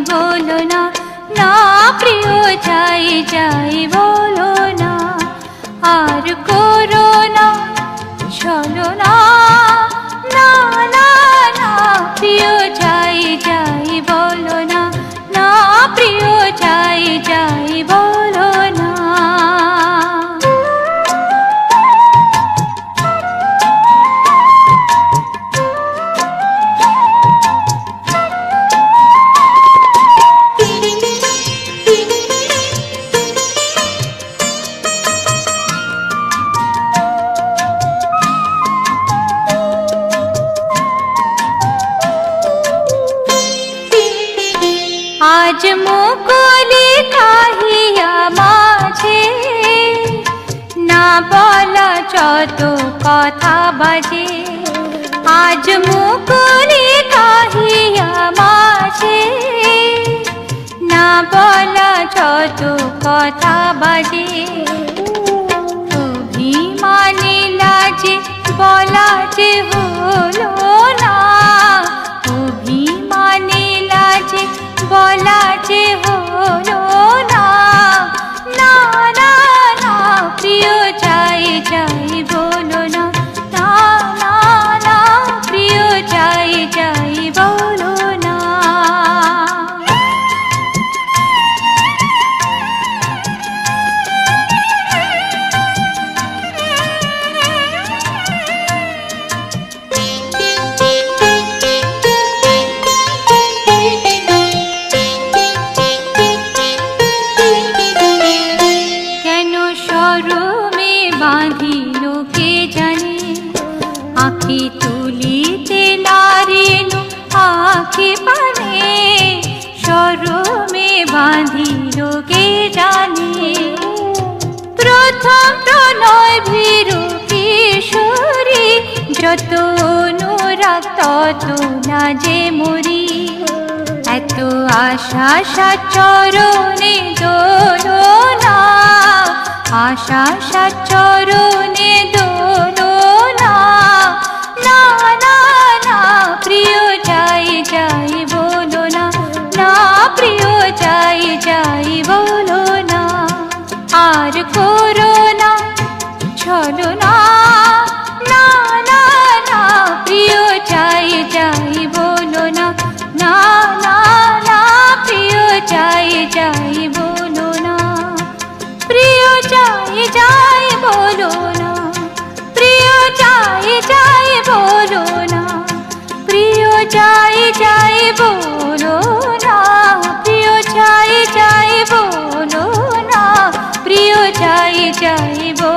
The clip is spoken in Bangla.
বলো না না প্রিয় যাই যাই বলো না। আর করো না চলো না। আজ মুকুলি কাহিয়া মাঝে। না বলা যত কথা বাজে, আজ মুকুলি কাহিয়া মাঝে। না বলা যত কথা বাজে, অভিমানী লাজে বলা যে হলো বাঁধিল কে জানে? আঁখি তুলিতে নারিনু, আঁখি পানে সরমে বাঁধিল কে জানে? প্রথম প্রণয় ভীরু কিশোরী, যত অনুরাগ তত না যে মরি। এত আশা সাচরণে যাই যাই বলো না? আর করো না, চলো না। না না প্রিয় যাই যাই বলো না। না না না, প্রিয় যাই যাই বলো না। প্রিয় যাই যাই বলো না। প্রিয় যাই যাই বলো না। প্রিয় যাই যাই